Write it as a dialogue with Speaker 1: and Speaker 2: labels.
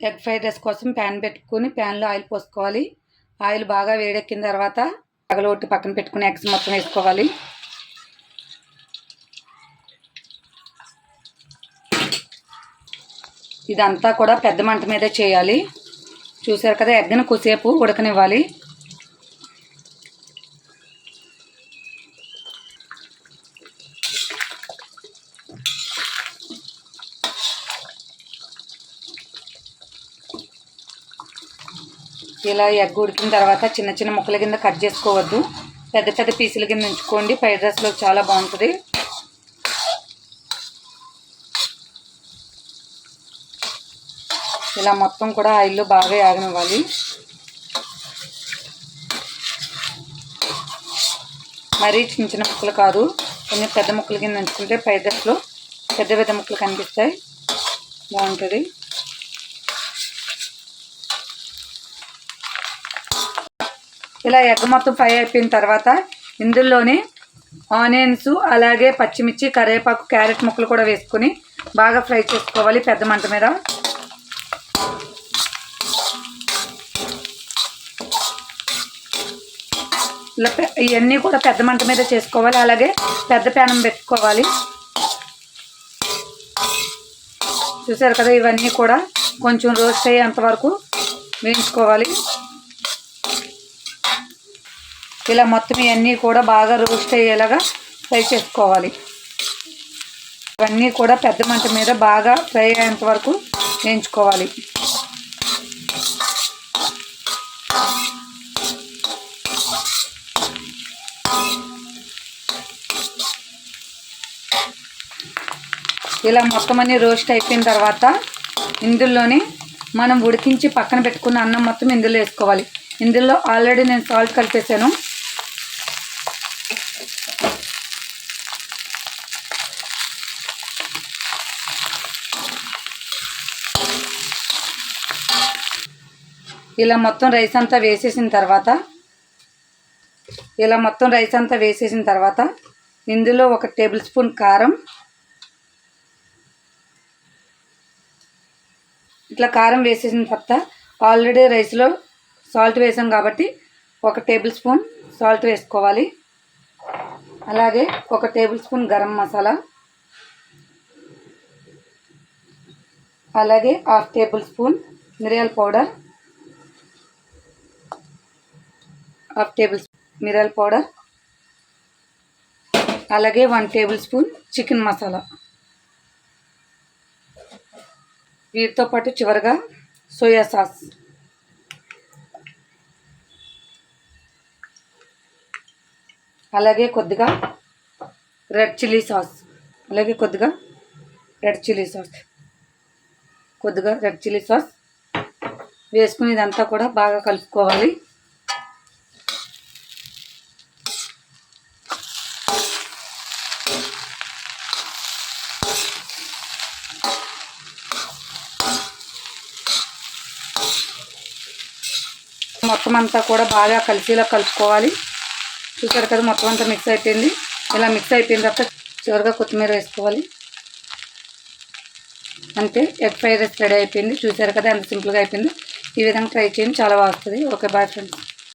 Speaker 1: Egg fried rice కోసం pan పెట్టుకుని ప్యాన్లో ఆయిల్ పోసుకోవాలి. ఆయిల్ బాగా వేడెక్కిన తర్వాత పగలగొట్టి పక్కన పెట్టుకుని ఎగ్స్ మొత్తం వేసుకోవాలి. ఇదంతా కూడా పెద్ద మంట మీదే చేయాలి. చూసారు కదా ఎగ్గను కొద్దిసేపు ఉడకనివ్వాలి. ఇలా ఎగ్ ఉడికిన తర్వాత చిన్న చిన్న ముక్కల కింద కట్ చేసుకోవద్దు. పెద్ద పెద్ద పీసుల కింద ఉంచుకోండి. ఫ్రైడ్ రైస్లో చాలా బాగుంటుంది. ఇలా మొత్తం కూడా ఆయిల్లో బాగా యాగనివ్వాలి. మరీ చిన్న చిన్న ముక్కలు కాదు. కొన్ని పెద్ద ముక్కల కింద ఉంచుకుంటే ఫ్రైడ్ రైస్లో పెద్ద పెద్ద ముక్కలు కనిపిస్తాయి. బాగుంటుంది. ఇలా ఎగ్ మొత్తం ఫ్రై అయిపోయిన తర్వాత ఇందులోనే ఆనియన్స్ అలాగే పచ్చిమిర్చి కరివేపాకు క్యారెట్ ముక్కలు కూడా వేసుకొని బాగా ఫ్రై చేసుకోవాలి పెద్ద మంట మీద. ఇలా పె- ఇవన్నీ కూడా పెద్ద మంట మీద చేసుకోవాలి అలాగే పెద్ద ప్యానం పెట్టుకోవాలి. చూసారు కదా ఇవన్నీ కూడా కొంచెం రోస్ట్ అయ్యేంత వరకు వేయించుకోవాలి. ఇలా మొత్తం ఇవన్నీ కూడా బాగా రోస్ట్ అయ్యేలాగా ఫ్రై చేసుకోవాలి. ఇవన్నీ కూడా పెద్ద మంట మీద బాగా ఫ్రై అయ్యేంత వరకు వేయించుకోవాలి. ఇలా మొత్తం అన్ని రోస్ట్ అయిపోయిన తర్వాత ఇందులోనే మనం ఉడికించి పక్కన పెట్టుకున్న అన్నం మొత్తం ఇందులో వేసుకోవాలి. ఇందులో ఆల్రెడీ నేను సాల్ట్ కలిపేసాను ఇలా మొత్తం రైస్ అంతా వేసేసిన తర్వాత ఇలా మొత్తం రైస్ అంతా వేసేసిన తర్వాత ఇందులో ఒక టేబుల్ స్పూన్ కారం ఇట్లా కారం వేసేసిన తర్వాత ఆల్రెడీ రైస్లో సాల్ట్ వేసాం కాబట్టి ఒక టేబుల్ స్పూన్ సాల్ట్ వేసుకోవాలి. అలాగే ఒక టేబుల్ స్పూన్ గరం మసాలా అలాగే హాఫ్ టేబుల్ స్పూన్ మిరియాల పౌడర్ హాఫ్ టేబుల్ స్పూన్ మిరల్ పౌడర్. అలాగే one tablespoon chicken masala. వీటితో పాటు చివరగా సోయా సాస్. అలాగే కొద్దిగా రెడ్ చిల్లీ సాస్. అలాగే కొద్దిగా రెడ్ చిల్లీ సాస్. కొద్దిగా రెడ్ చిల్లీ సాస్. వేసుకుని ఇదంతా కూడా బాగా కలుపుకోవాలి. మొత్తం అంతా కూడా బాగా కలిసేలా కలుపుకోవాలి. చూసారు కదా మొత్తం అంతా మిక్స్ అయిపోయింది. ఇలా మిక్స్ అయిపోయిన తర్వాత చివరిగా కొత్తిమీర వేసుకోవాలి. అంతే ఎగ్ ఫ్రైడ్ రైస్ రెడీ అయిపోయింది. చూసారు కదా ఎంత సింపుల్గా అయిపోయింది. ఈ విధంగా ట్రై చేయండి. చాలా బాగుంటుంది ఓకే బాయ్ ఫ్రెండ్స్